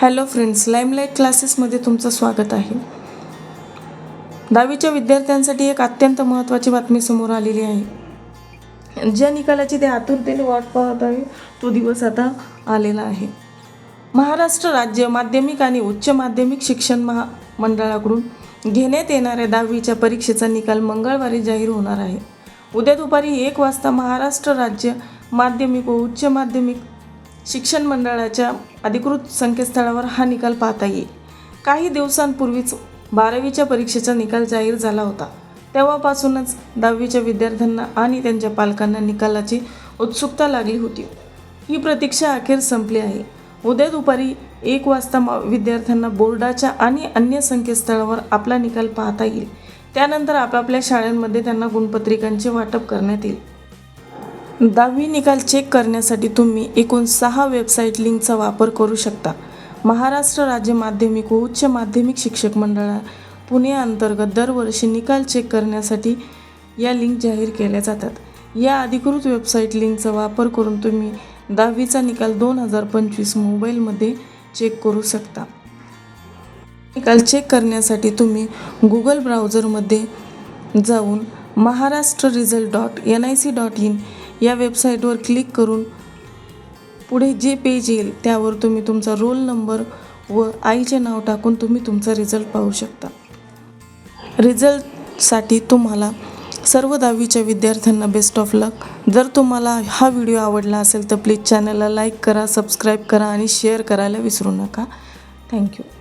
Hello friends limelight क्लासेसमध्ये तुमचं स्वागत आहे. दहावीच्या विद्यार्थ्यांसाठी एक अत्यंत महत्त्वाची बातमी समोर आलेली आहे. ज्या निकालाची ते आतुरतेने वाट पाहत आहे तो दिवस आता आलेला आहे. महाराष्ट्र राज्य माध्यमिक आणि उच्च माध्यमिक शिक्षण महा मंडळाकडून घेण्यात येणाऱ्या दहावीच्या परीक्षेचा निकाल मंगळवारी जाहीर होणार आहे. उद्या दुपारी एक वाजता महाराष्ट्र राज्य माध्यमिक व उच्च माध्यमिक शिक्षण मंडळाच्या अधिकृत संकेतस्थळावर हा निकाल पाहता येईल. काही दिवसांपूर्वीच बारावीच्या परीक्षेचा निकाल जाहीर झाला होता. तेव्हापासूनच दहावीच्या विद्यार्थ्यांना आणि त्यांच्या पालकांना निकालाची उत्सुकता लागली होती. ही प्रतीक्षा अखेर संपली आहे. उद्या दुपारी एक वाजता विद्यार्थ्यांना बोर्डाच्या आणि अन्य संकेतस्थळावर आपला निकाल पाहता येईल. त्यानंतर आपापल्या शाळांमध्ये त्यांना गुणपत्रिकांचे वाटप करण्यात येईल. दहावी निकाल चेक करण्यासाठी तुम्ही एकूण सहा वेबसाईट लिंकचा वापर करू शकता. महाराष्ट्र राज्य माध्यमिक व उच्च माध्यमिक शिक्षक मंडळा पुणे अंतर्गत दरवर्षी निकाल चेक करण्यासाठी या लिंक जाहीर केल्या जातात. या अधिकृत वेबसाईट लिंकचा वापर करून तुम्ही दहावीचा निकाल दोन हजार पंचवीस मोबाईलमध्ये चेक करू शकता. निकाल चेक करण्यासाठी तुम्ही गुगल ब्राउझरमध्ये जाऊन Maharashtra result dot N I C dot in या वेबसाईटवर क्लिक करून पुढे जे पेज येईल त्यावर तुम्ही तुमचा रोल नंबर व आईचे नाव टाकून तुम्ही तुमचा रिझल्ट पाहू शकता. रिझल्टसाठी तुम्हाला सर्व दहावीच्या विद्यार्थ्यांना बेस्ट ऑफ लक जर तुम्हाला हा व्हिडिओ आवडला असेल तर प्लीज चॅनलला लाईक करा सबस्क्राईब करा आणि शेअर करायला विसरू नका. थँक्यू